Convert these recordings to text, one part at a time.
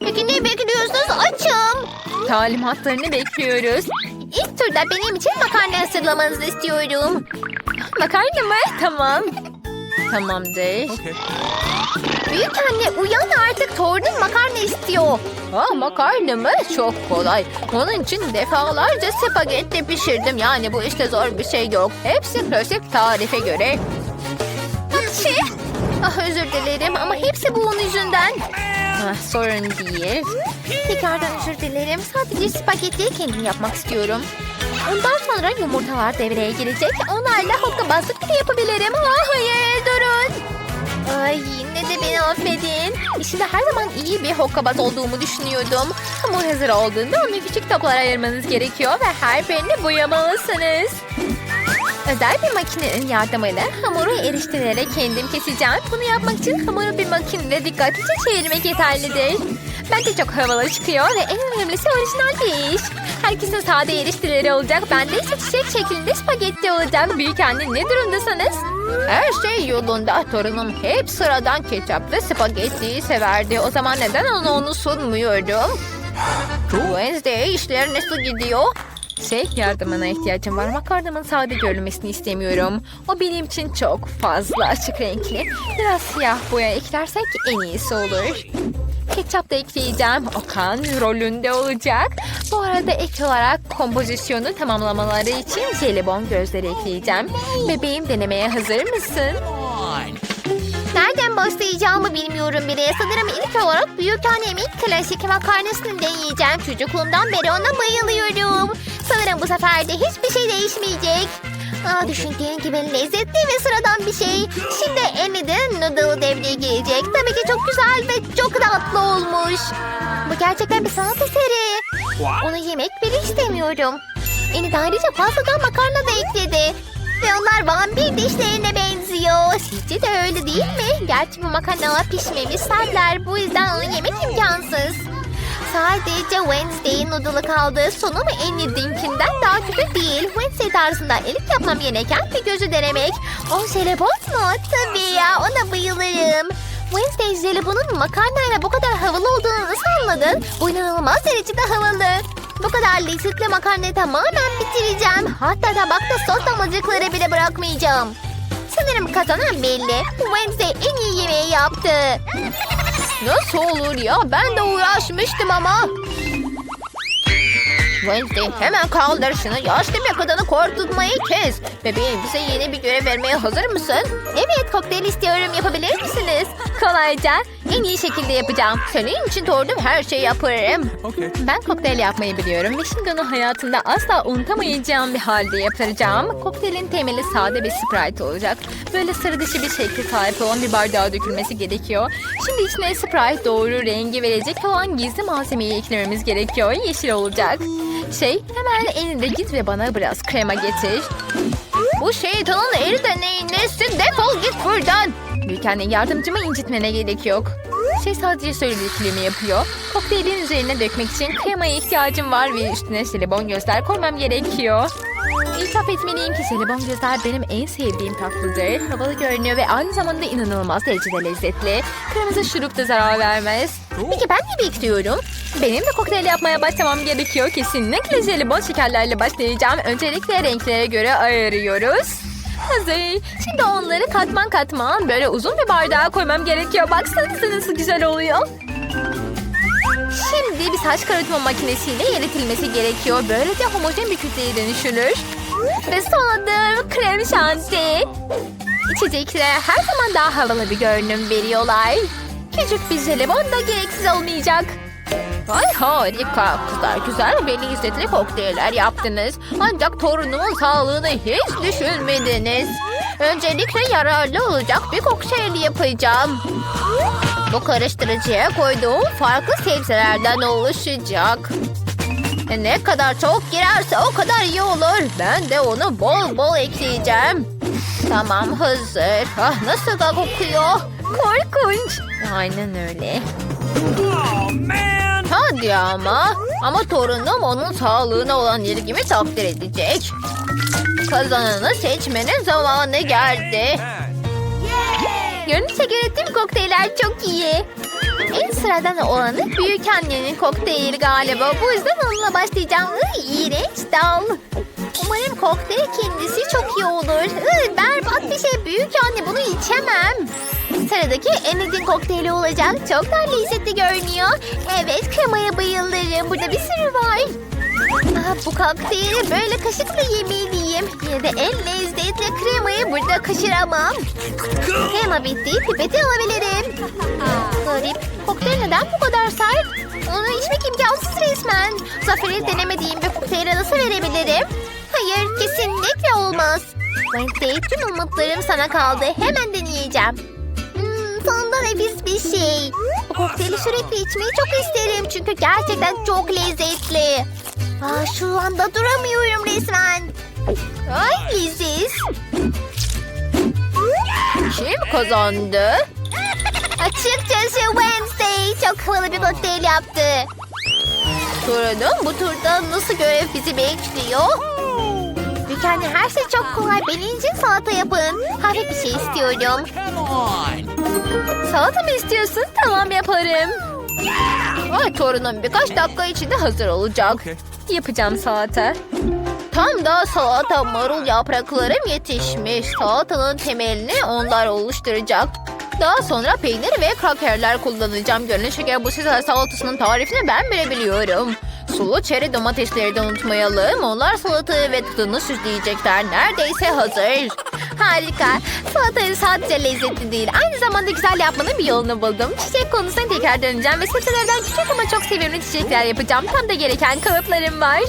Peki ne bekliyorsunuz? Açım. Talimatlarını bekliyoruz. İlk turda benim için makarna hazırlamanızı istiyorum. Makarna mı? Tamam. Tamamdır. Büyük anne uyan artık torunun makarna istiyor. Aa, makarna mı? Çok kolay. Onun için defalarca spagetti pişirdim. Yani bu işte zor bir şey yok. Hepsi klasik tarife göre. Şey. Ah özür dilerim ama hepsi bu onun yüzünden. Sorun değil. Tekrardan özür dilerim. Sadece spagettiyi kendim yapmak istiyorum. Ondan sonra yumurtalar devreye girecek. Onlarla hokkabazlık bile yapabilirim. Ah, hayır durun. Ay yine de beni affedin. İşinde her zaman iyi bir hokkabaz olduğumu düşünüyordum. Hamur hazır olduğunda onu küçük toplara ayırmanız gerekiyor ve her birini boyamalısınız. Özel bir makinenin yardımıyla hamuru eriştirerek kendim keseceğim. Bunu yapmak için hamuru bir makinede dikkatlice çevirmek yeterlidir. Bence çok havalı çıkıyor ve en önemlisi orijinal bir iş. Herkesin sade erişteleri olacak. Bende ise çiçek şeklinde spagetti olacak. Büyük anne ne durumdasınız? Her şey yolunda. Torunum hep sıradan ketçaplı spagettiyi severdi. O zaman neden ona onu sunmuyorum? Wednesday işler nasıl gidiyor? Şey yardımına ihtiyacım var. Makarnamın sade görünmesini istemiyorum. O benim için çok fazla açık renkli. Biraz siyah boya eklersek en iyisi olur. Ketçap da ekleyeceğim. Okan rolünde olacak. Bu arada ek olarak kompozisyonu tamamlamaları için jelibon gözleri ekleyeceğim. Bebeğim denemeye hazır mısın? Nereden başlayacağımı bilmiyorum bile. Sanırım ilk olarak büyük annemin klasik makarnasını deneyeceğim. Çocukluğumdan beri ona bayılıyorum. Sanırım bu sefer de hiçbir şey değişmeyecek. Aa, düşündüğün gibi lezzetli ve sıradan bir şey. Şimdi Annie'de noodle devreye girecek. Tabii ki çok güzel ve çok tatlı olmuş. Bu gerçekten bir sanat eseri. Onu yemek bile istemiyorum. Annie de ayrıca fazladan makarna da ekledi. Ve onlar vampir dişlerine benziyor. Sizce de öyle değil mi? Gerçi bu makarnalar pişmemiş sertler. Bu yüzden onu yemek imkansız. Sadece Wednesday'in noodle'ı kaldı. Sonum Annie'dinkinden daha kötü değil. Wednesday tarzında ilk yapmam gereken bir gözü denemek. O jelibon mu? Tabii ya ona bayılırım. Wednesday jelibonun makarnayla bu kadar havalı olduğunu nasıl anladın? Bu inanılmaz derecede havalı. Bu kadar lezzetli makarnayı tamamen bitireceğim. Hatta tabakta sos damlacıkları bile bırakmayacağım. Sanırım kazanan belli. Wednesday en iyi yemeği yaptı. Nasıl olur ya? Ben de uğraşmıştım ama. Wednesday hemen kaldır şunu. Yaşlı bir kadını korkutmayı kes. Bebeğim bize yeni bir görev vermeye hazır mısın? Evet kokteyl istiyorum yapabilir misiniz? Kolayca en iyi şekilde yapacağım. Senin için doğurdum her şeyi yaparım. Ben kokteyl yapmayı biliyorum ve şimdi onu hayatımda asla unutamayacağım bir halde yapacağım. Kokteylin temeli sade bir Sprite olacak. Böyle sıra dışı bir şekli sahip olan bir bardağa dökülmesi gerekiyor. Şimdi içine Sprite doğru rengi verecek olan gizli malzemeyi eklememiz gerekiyor. Yeşil olacak. Şey hemen elinde git ve bana biraz krema getir. Bu şeytanın eli de neyin nesi defol git buradan. Büyük anne yardımcımı incitmene gerek yok. Şey sadece söylediklerimi yapıyor. Kokteylin üzerine dökmek için kremaya ihtiyacım var ve üstüne jelibon gözler koymam gerekiyor. İtiraf etmeliyim ki jelibon gözler benim en sevdiğim tatlıdır. Havalı görünüyor ve aynı zamanda inanılmaz derecede lezzetli. Kırmızı şurup da zarar vermez. Peki ben ne bekliyorum? Benim de kokteyl yapmaya başlamam gerekiyor. Kesinlikle jelibon şekerlerle başlayacağım. Öncelikle renklere göre ayırıyoruz. Hazır. Şimdi onları katman katman böyle uzun bir bardağa koymam gerekiyor. Baksanıza nasıl güzel oluyor. Şimdi bir saç karartma makinesiyle eritilmesi gerekiyor. Böylece homojen bir kütleye dönüşülür. Ve son adım krem şanti. İçecekler her zaman daha havalı bir görünüm veriyorlar. Küçük bir jelibon da gereksiz olmayacak. Ay harika. Kızlar güzel ve lezzetli kokteyller yaptınız. Ancak torunumun sağlığını hiç düşünmediniz. Öncelikle yararlı olacak bir kokteyl yapacağım. Bu karıştırıcıya koyduğum farklı sebzelerden oluşacak. Ne kadar çok girerse o kadar iyi olur. Ben de onu bol bol ekleyeceğim. Tamam hazır. Ah, nasıl da kokuyor. Korkunç. Aynen öyle. Hadi ama. Ama torunum onun sağlığına olan ilgimi takdir edecek. Kazananı seçmenin zamanı geldi. Görünüşe göre tüm kokteyller çok iyi. En sıradan olanı büyük annenin kokteyli galiba. Bu yüzden onunla başlayacağım. İğrenç dal. Umarım kokteyl kendisi çok iyi olur. Iy, berbat bir şey büyük anne bunu içemem. Sıradaki Enid'in kokteyli olacak. Çok da lezzetli görünüyor. Evet. Burada bir sürü var. Aa, bu kokteyli böyle kaşıkla yemeliyim. Yine de en lezzetli kremayı burada kaçıramam. Krema bitti. Pipeti alabilirim. Garip. Kokteyl neden bu kadar sert? Onu içmek imkansız resmen. Zafer'e denemediğim bir kokteyl nasıl verebilirim? Hayır kesinlikle olmaz. Wednesday tüm umutlarım sana kaldı. Hemen deneyeceğim. Sonunda nefis bir şey. Bu kokteyli sürekli içmeyi çok isterim. Çünkü gerçekten çok lezzetli. Aa, şu anda duramıyorum resmen. Ay leziz. Kim kazandı? Açıkçası Wednesday çok havalı bir kokteyl yaptı. Sorunum bu turda nasıl görev bizi bekliyor? Dükkanı her şey çok kolay. Benim için salata yapın. Hafif bir şey istiyorum. Salata mı istiyorsun? Tamam yaparım. Ay torunum birkaç dakika içinde hazır olacak. Okay. Yapacağım salata. Tam da salata marul yapraklarım yetişmiş. Salatanın temelini onlar oluşturacak. Daha sonra peynir ve krakerler kullanacağım. Görünüşe göre bu Sezar salatasının tarifini ben bile biliyorum. Sulu çeri domatesleri de unutmayalım. Onlar salatayı ve tadını süsleyecekler. Neredeyse hazır. Harika. Salatayı sadece lezzetli değil. Aynı zamanda güzel yapmanın bir yolunu buldum. Çiçek konusuna tekrar döneceğim ve sebzelerden küçük ama çok sevimli çiçekler yapacağım. Tam da gereken kalıplarım var.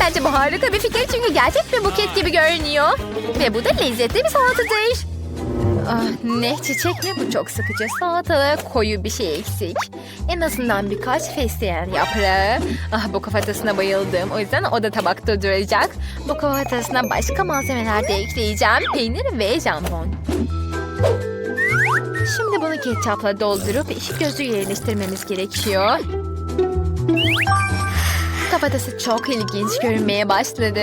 Bence bu harika bir fikir çünkü gerçek bir buket gibi görünüyor. Ve bu da lezzetli bir salatadır. Ah, ne çiçek mi bu çok sıkıcı. Salatada koyu bir şey eksik. En azından birkaç fesleğen yaprağı. Ah bu kafatasına bayıldım. O yüzden o da tabakta duracak. Bu kafatasına başka malzemeler de ekleyeceğim. Peynir ve jambon. Şimdi bunu ketçapla doldurup iki gözü yerleştirmemiz gerekiyor. Kafatası çok ilginç görünmeye başladı.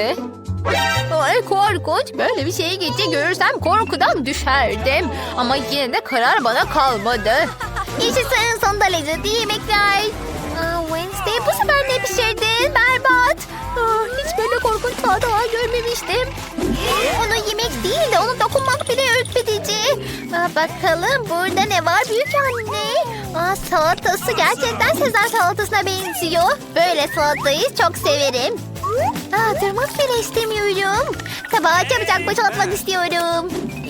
Ay korkunç. Böyle bir şeyi gece görürsem korkudan düşerdim. Ama yine de karar bana kalmadı. Yaşasın sonunda lezzetli yemekler. Aa, Wednesday bu sefer ne pişirdin? Berbat. Hiç böyle korkunç salatalar görmemiştim. Onu yemek değil de onu dokunmak bile ürkütücü. Aa, bakalım burada ne var büyük anne? Aa, salatası gerçekten Sezar salatasına benziyor. Böyle salatayı çok severim. Aa, durmak bile istemiyorum. Tabağı çabucak boşaltmak istiyorum.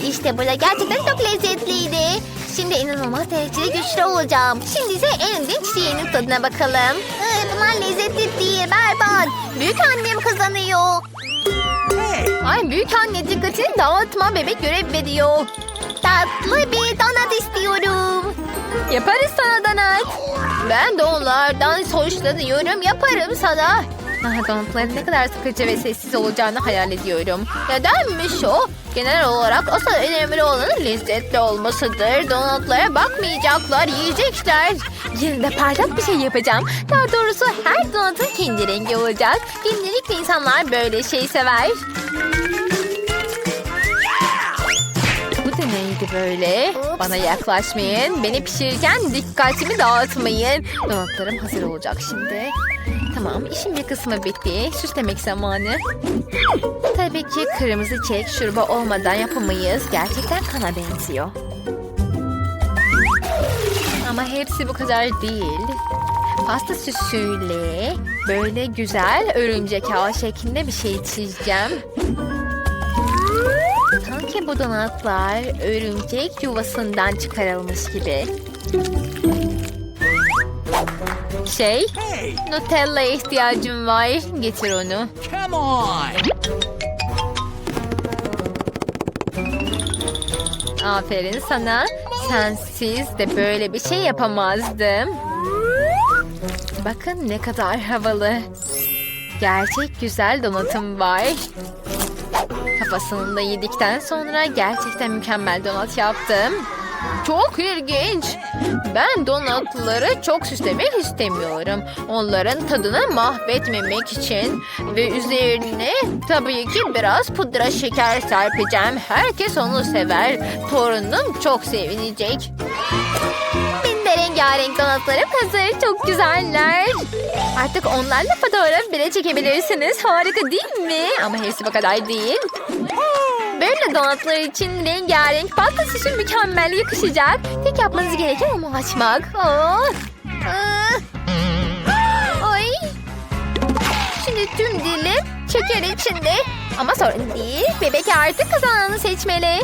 İşte burada gerçekten çok lezzetliydi. Şimdi inanılmaz derecede güçlü olacağım. Şimdi ise Enid'in çiçeğinin tadına bakalım. Ee, bunlar lezzetli değil, berbat. Büyük annem kazanıyor. Ay büyük anne dikkatini dağıtma bebek görev veriyor. Tatlı bir donat istiyorum. Yaparız sana donat. Ben de onlardan hoşlanıyorum. Yaparım sana. Donatların ne kadar sıkıcı ve sessiz olacağını hayal ediyorum. Nedenmiş o? Genel olarak asıl önemli olanın lezzetli olmasıdır. Donatlara bakmayacaklar, yiyecekler. Yine de parlak bir şey yapacağım. Daha doğrusu her donatın kendi rengi olacak. Genellikle insanlar böyle şey sever. Neydi böyle? Bana yaklaşmayın. Beni pişirirken dikkatimi dağıtmayın. Donatlarım hazır olacak şimdi. Tamam işin bir kısmı bitti. Süslemek zamanı. Tabii ki kırmızı çek şurubu olmadan yapamayız. Gerçekten kana benziyor. Ama hepsi bu kadar değil. Pasta süsüyle böyle güzel örümcek ağı şeklinde bir şey çizeceğim. Sanki bu donatlar örümcek yuvasından çıkarılmış gibi. Şey, Hey, Nutella'ya ihtiyacım var. Getir onu. come on. Aferin sana. Sensiz de böyle bir şey yapamazdım. Bakın ne kadar havalı. Gerçek güzel donatım var. Kafasını yedikten sonra gerçekten mükemmel donat yaptım. Çok ilginç. Ben donatları çok süslemek istemiyorum. Onların tadını mahvetmemek için. Ve üzerine tabii ki biraz pudra şeker serpeceğim. Herkes onu sever. Torunum çok sevinecek. Rengarenk donatlarım hazır. Çok güzeller. Artık onlarla fotoğraf bile çekebilirsiniz. Harika değil mi? Ama hepsi bu kadar değil. Böyle donatlar için rengarenk pasta süsü mükemmel yakışacak. Tek yapmanız gereken onu açmak. Oh. Ah. Ay. Şimdi tüm dilim şeker içinde. Ama sorun değil. Bebek artık kazananı seçmeli.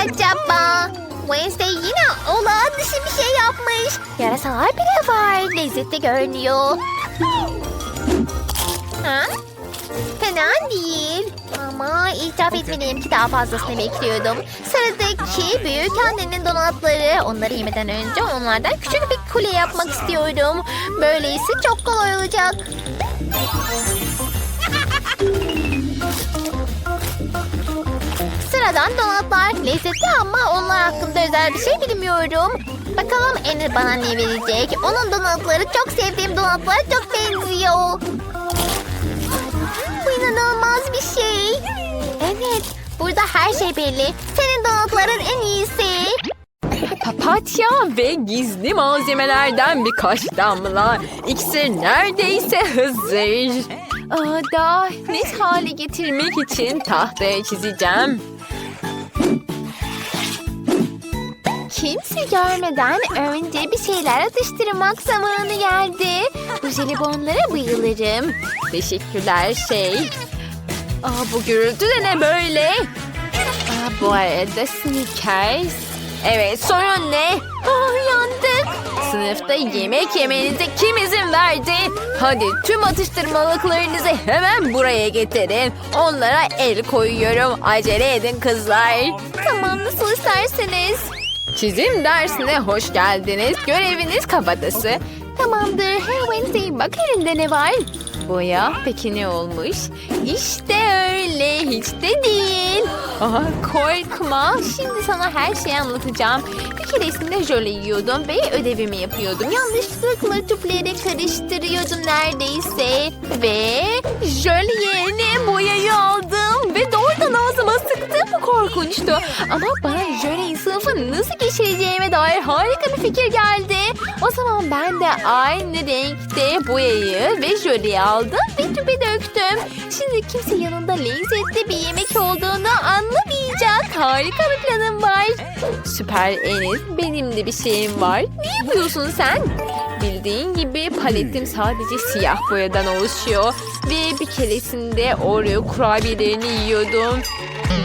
Acaba Wednesday yine olağan dışı bir şey yapmış. Yarasalar bile var. Lezzetli görünüyor. Ha? Fena değil. Ama itiraf etmeliyim ki daha fazlasını bekliyordum. Sıradaki büyük annenin donatları. Onları yemeden önce onlardan küçük bir kule yapmak istiyorum. Böylesi çok kolay olacak. Sıradan donatlar. Lezzetli ama onlar hakkında özel bir şey bilmiyorum. Bakalım Enid bana ne verecek? Onun donatları çok sevdiğim donatlara çok benziyor. Bu inanılmaz bir şey. Evet, burada her şey belli. Senin donatların en iyisi. Papatya ve gizli malzemelerden birkaç damla. İksir neredeyse hazır. Aa, daha net hale getirmek için tahtaya çizeceğim. Kimse görmeden önce bir şeyler atıştırmak zamanı geldi. Bu jelibonlara bayılırım. Teşekkürler şey. Aa, bu gürültü de ne böyle? Aa, bu arada Snickers. Evet sorun ne? Ah, yandık. Sınıfta yemek yemenize kim izin verdi? Hadi tüm atıştırmalıklarınızı hemen buraya getirin. Onlara el koyuyorum. Acele edin kızlar. Tamam nasıl isterseniz. Çizim dersine hoş geldiniz. Göreviniz kafatası. Tamamdır. Wednesday bak elinde ne var? Boya peki ne olmuş? İşte öyle hiç de değil. Aha, korkma şimdi sana her şeyi anlatacağım. Bir keresinde jöle yiyordum ve ödevimi yapıyordum. Yanlışlıkla tüpleri karıştırıyordum neredeyse. Ve jöle yerine boyayı aldım sıktım. Bu korkunçtu. Ama bana jöleyi sınıfı nasıl geçireceğime dair harika bir fikir geldi. O zaman ben de aynı renkte boyayı ve jöleyi aldım ve tüpe döktüm. Şimdi kimse yanında lezzetli bir yemek olduğunu anlamayacak. Harika bir planım var. Süper Enes. Benim de bir şeyim var. Ne yapıyorsun sen? Bildiğin gibi paletim sadece siyah boyadan oluşuyor. Ve bir keresinde Oreo kurabiyelerini yiyordum.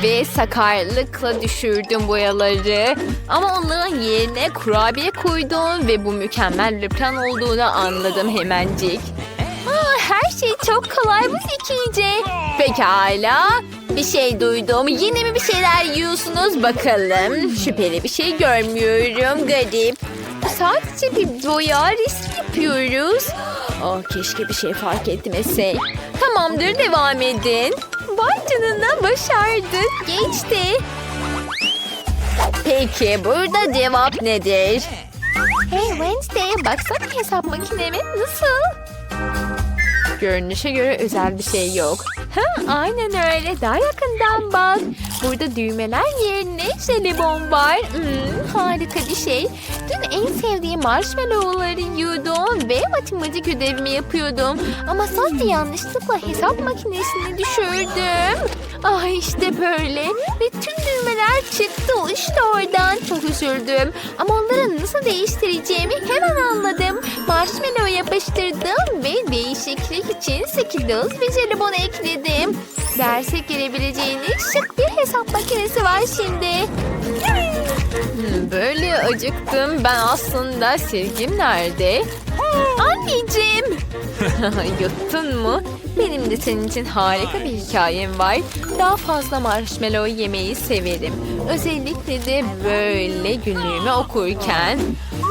Ve sakarlıkla düşürdüm boyaları. Ama onların yerine kurabiye koydum ve bu mükemmel bir plan olduğunu anladım hemencik. Aa, her şey çok kolay bu zekice. Pekala. Bir şey duydum. Yine mi bir şeyler yiyorsunuz bakalım. Şüpheli bir şey görmüyorum. Garip. Sadece bir boya resim yapıyoruz. Oh, keşke bir şey fark etmese. Tamamdır devam edin. Vay canına başardık. Geçti. Peki burada cevap nedir? Hey Wednesday baksana hesap makinemi nasıl? Görünüşe göre özel bir şey yok. Ha, aynen öyle. Daha yakından bak. Burada düğmeler yerine jelibon var. Hmm, harika bir şey. Dün en sevdiğim marshmallowları yiyordum ve matematik ödevimi yapıyordum. Ama sonra yanlışlıkla hesap makinesini düşürdüm. Ah işte böyle. Ve tüm düğmeler çıktı işte oradan. Çok üzüldüm. Ama onları nasıl değiştireceğimi hemen anladım. Marshmallow yapıştırdım ve değişiklik için Skittles ve jelibon ekledim. Derse girebileceğiniz şık bir hesap makinesi var şimdi. Hmm, Böyle acıktım. Ben aslında sevgim nerede? Anneciğim. Yuttun mu? Benim de senin için harika bir hikayem var. Daha fazla marshmallow yemeyi severim. Özellikle de böyle günlüğümü okurken.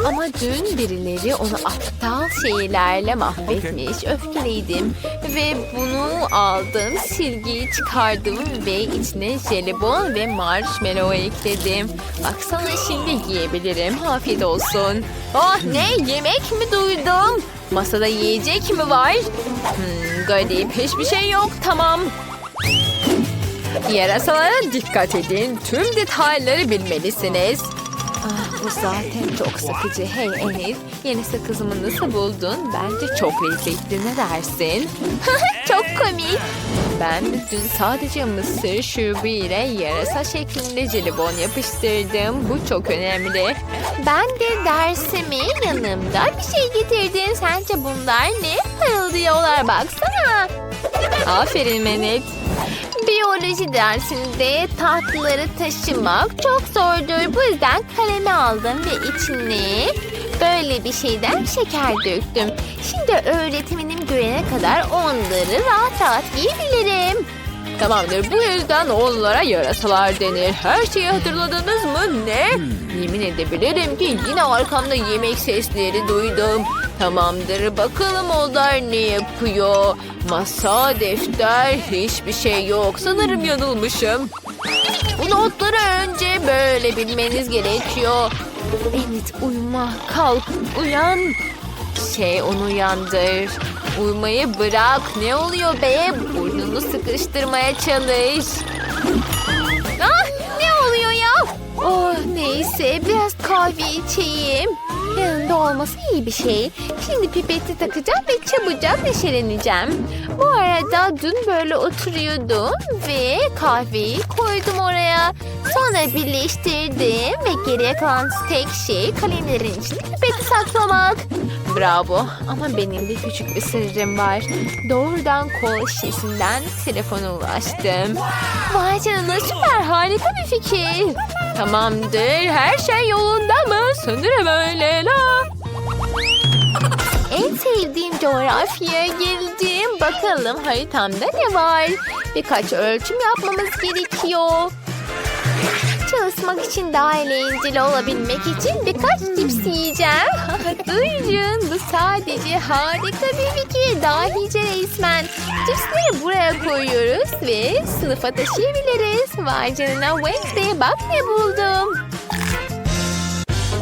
Ama dün birileri onu aptal şeylerle mahvetmiş. Öfkeliydim. Ve bunu aldım, silgiyi çıkardım ve içine jelibon ve marshmallow ekledim. Baksana şimdi yiyebilirim. Afiyet olsun. Oh ne? Yemek mi duydum? Masada yiyecek mi var? Hmm, garip. Hiçbir şey yok. Tamam. Yarasalara dikkat edin. Tüm detayları bilmelisiniz. Bu zaten çok sıkıcı. Hey Elif, yeni sakızımı nasıl buldun? Bence çok lezzetli. Ne dersin? Çok komik. Ben dün sadece mısır şurubu ile yarasa şeklinde jelibon yapıştırdım. Bu çok önemli. Ben de dersimi yanımda bir şey getirdim. Sence bunlar ne? Parıldıyorlar baksana. Aferin Menet. Biyoloji dersinde tatlıları taşımak çok zordur. Bu yüzden kalemi aldım ve içine böyle bir şeyden şeker döktüm. Şimdi öğretmenim görene kadar onları rahat rahat yiyebilirim. Tamamdır. Bu yüzden onlara yarasalar denir. Her şeyi hatırladınız mı? Ne? Yemin edebilirim ki yine arkamda yemek sesleri duydum. Tamamdır. Bakalım onlar ne yapıyor? Masa, defter, hiçbir şey yok. Sanırım yanılmışım. Bu notları önce böyle bilmeniz gerekiyor. Evet uyuma. Kalk. Uyan. Şey onu uyandır. Uyumayı bırak. Ne oluyor be? Burnunu sıkıştırmaya çalış. Ah ne oluyor ya? Oh neyse biraz kahve içeyim. Yanında olması iyi bir şey. Şimdi pipeti takacağım ve çabucak neşeleneceğim. Bu arada dün böyle oturuyordum ve kahveyi koydum oraya. Sonra birleştirdim ve geriye kalan tek şey kalemlerin içinde pipeti saklamak. Bravo ama benim de küçük bir sırrım var. Doğrudan kol şişesinden telefona ulaştım. Vay canına süper harika bir fikir. Tamamdır her şey yolunda mı? Sanırım öyle la. En sevdiğim coğrafyaya geldim. Bakalım haritamda ne var? Birkaç ölçüm yapmamız gerekiyor. Çalışmak için daha eğlenceli olabilmek için birkaç cips yiyeceğim. Duyun bu sadece harika bir fikir. Dahice resmen. Cipsleri buraya koyuyoruz ve sınıfa taşıyabiliriz. Vay canına Wednesday bak ne buldum.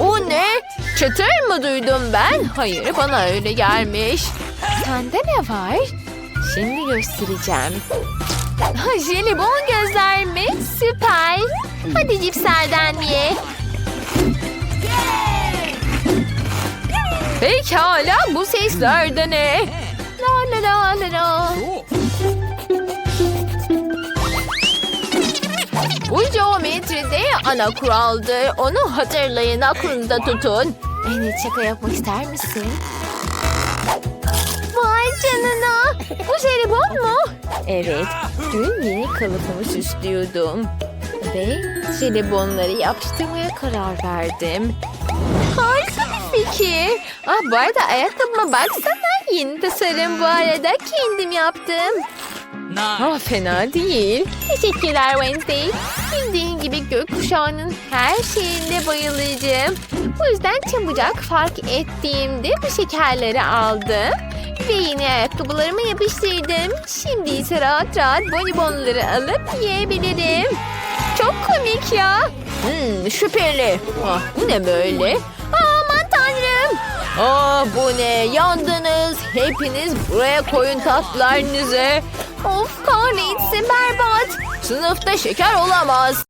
O ne? Çıtır mı duydum ben? Hayır bana öyle gelmiş. Sende ne var? Şimdi göstereceğim. Jelibon gözler mi? Süper. Hadi cipslerden ye. Pekala bu sesler de ne? La la la la la. Bu geometride ana kuraldır. Onu hatırlayın aklınızda tutun. Evet şaka yapmak ister misin? Vay canına. Bu jelibon mu? Evet, dün yeni kalıbımı süslüyordum. Ve jelibonları yapıştırmaya karar verdim. Harika bir fikir. Ah bu arada ayakkabıma baksana. Yeni tasarım bu arada kendim yaptım. Ah fena değil. Teşekkürler Wednesday. Bildiğin gibi gökkuşağının her şeyinde bayılacağım. Bu yüzden çabucak fark ettiğimde bu şekerleri aldım. Ve yeni ayakkabılarımı yapıştırdım. Şimdi ise rahat rahat bonibonları alıp yiyebilirim. Çok komik ya. Hmm, şüpheli. Ah bu ne böyle? Aman tanrım. Ah bu ne? Yandınız. Hepiniz buraya koyun tatlarınızı. Of kahretsin berbat. Sınıfta şeker olamaz.